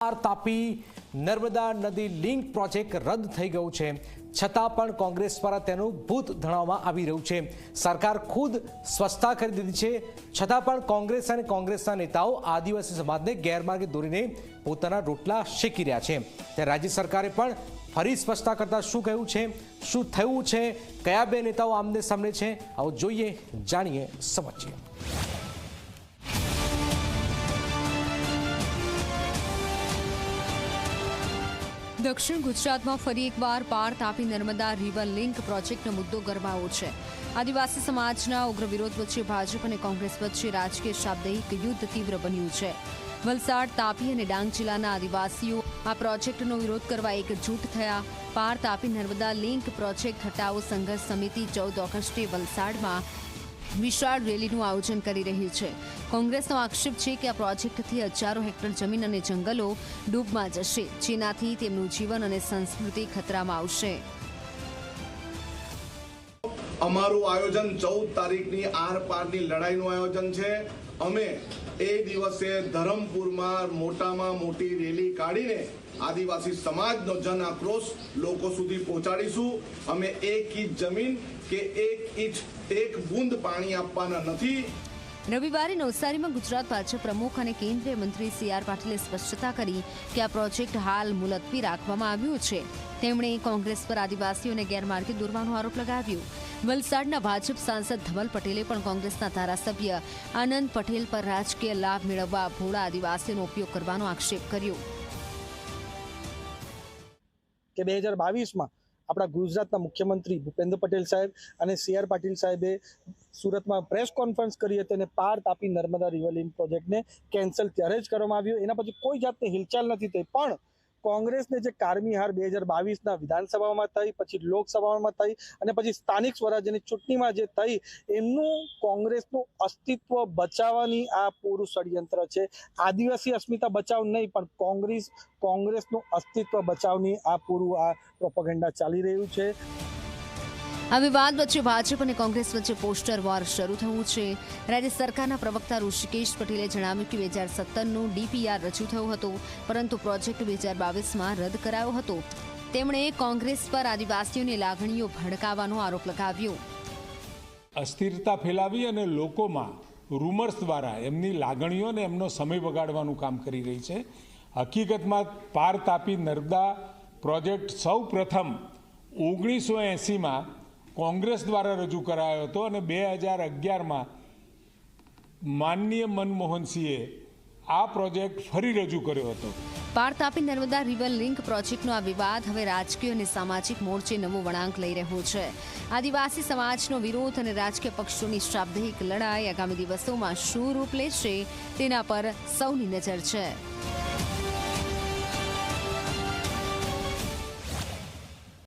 તાપી નર્મદા નદી link project રદ થઈ ગયું છે. છતાં પણ કોંગ્રેસ દ્વારા તેનું ભૂત ધણાવવામાં આવી રહ્યું છે. સરકાર ખુદ સ્વચ્છતા કરી દીધી છે. છતાં પણ કોંગ્રેસ અને કોંગ્રેસના નેતાઓ આદિવાસી સમાજને ગેરમાર્ગે દોરીને પોતાના રોટલા શેકી રહ્યા છે. ત્યારે રાજ્ય સરકારે પણ ફરી સ્વચ્છતા કરતા શું કહ્યું છે? શું થયું છે? કયા બે નેતાઓ આમને સામે છે? આવું જોઈએ, જાણીએ, સમજીએ. દક્ષિણ ગુજરાતમાં ફરી એકવાર પાર તાપી નર્મદા રિવર લિંક પ્રોજેક્ટનો મુદ્દો ગરમાવો છે. આદિવાસી સમાજના ઉગ્ર વિરોધ વચ્ચે ભાજપ અને કોંગ્રેસ વચ્ચે રાજકીય શાબ્દિક યુદ્ધ તીવ્ર બન્યું છે. વલસાડ, તાપી અને ડાંગ જિલ્લાના આદિવાસીઓ આ પ્રોજેક્ટનો વિરોધ કરવા એકજૂટ થયા. પાર તાપી નર્મદા લિંક પ્રોજેક્ટ હટાવો સંઘર્ષ સમિતિ ચૌદ ઓગસ્ટે વલસાડમાં વિશાળ રેલીનું આયોજન કરી રહી છે. કોંગ્રેસનો આક્ષેપ છે કે આ પ્રોજેક્ટથી હજારો હેક્ટર જમીન અને જંગલો ડૂબમાં જશે. જેનાથી તેમનું જીવન અને સંસ્કૃતિ ખતરામાં આવશે. અમારું આયોજન ચૌદ તારીખની આર પારની લડાઈનું આયોજન છે. અમે એ દિવસે ધરમપુરમાં મોટામાં મોટી રેલી કાઢીને આદિવાસી સમાજનો જન આક્રોશ લોકો સુધી પહોંચાડીશું. અમે એક ઇંચ જમીન કે એક ઇંચ એક બુંદ પાણી આપવાના નથી. રવિવારે નવસારીમાં ગુજરાત ભાજપ પ્રમુખ અને કેન્દ્રીય મંત્રી સી આર પાટીલે સ્પષ્ટતા કરી કે આ પ્રોજેક્ટ હાલ મુલતવી રાખવામાં આવ્યો છે. તેમણે કોંગ્રેસ પર આદિવાસીઓને ગેરમાર્ગે દોરવાનો આરોપ લગાવ્યો. વલસાડના ભાજપ સાંસદ ધવલ પટેલે પણ કોંગ્રેસના ધારાસભ્ય આનંદ પટેલ પર રાજકીય લાભ મેળવવા ભોળા આદિવાસીનો ઉપયોગ કરવાનો આક્ષેપ કર્યો. કે બે હજાર બાવીસમાં આપણા ગુજરાતના મુખ્યમંત્રી ભૂપેન્દ્ર પટેલ સાહેબ અને સી આર પાટીલ સાહેબે સુરતમાં પ્રેસ કોન્ફરન્સ કરી હતી અને પાર તાપી નર્મદા રિવર લિંક પ્રોજેક્ટને કેન્સલ ત્યારે જ કરવામાં આવ્યો. એના પછી કોઈ જાતની હિલચાલ નથી થઈ, પણ કોંગ્રેસને જે કારમી હાર બે હજાર બાવીસના વિધાનસભામાં થઈ, પછી લોકસભામાં થઈ અને પછી સ્થાનિક સ્વરાજ્યની ચૂંટણીમાં જે થઈ, એમનું કોંગ્રેસનું અસ્તિત્વ બચાવવાની આ પૂરું ષડયંત્ર છે. આદિવાસી અસ્મિતા બચાવ નહીં, પણ કોંગ્રેસ, કોંગ્રેસનું અસ્તિત્વ બચાવની આ પૂરું આ પ્રોપગેન્ડા ચાલી રહ્યું છે. આ વિવાદ વચ્ચે ભાજપ અને કોંગ્રેસ વચ્ચે પોસ્ટર વોર શરૂ થયું છે. રાજ્ય સરકારના પ્રવક્તા ઋષિકેશ પટેલે જણાવ્યું કે બે હજાર સત્તરનું ડીપીઆર રજૂ થયું હતું, પરંતુ પ્રોજેક્ટ બે હજાર બાવીસમાં રદ કરાયો હતો. તેમણે કોંગ્રેસ પર આદિવાસીઓની લાગણીઓ ભડકાવવાનો આરોપ લગાવ્યો. અસ્થિરતા ફેલાવી અને લોકોમાં રૂમર્સ દ્વારા એમની લાગણીઓ અને એમનો સમય બગાડવાનું કામ કરી રહી છે. હકીકતમાં પાર તાપી નર્મદા પ્રોજેક્ટ સૌ પ્રથમ ઓગણીસો એંસીમાં કોંગ્રેસ દ્વારા રજૂ કરાયો હતો અને બે હજાર અગિયારમાં માનનીય મનમોહનસિંહે આ પ્રોજેક્ટ ફરી રજૂ કર્યો હતો. પાર તાપી નર્મદા રિવર લિંક પ્રોજેક્ટનો આ વિવાદ હવે રાજકીય અને સામાજિક મોરચે નવો વળાંક લઈ રહ્યો છે. આદિવાસી સમાજનો વિરોધ અને રાજકીય પક્ષોની શાબ્દિક લડાઈ આગામી દિવસોમાં શું રૂપ લેશે તેના પર સૌની નજર છે.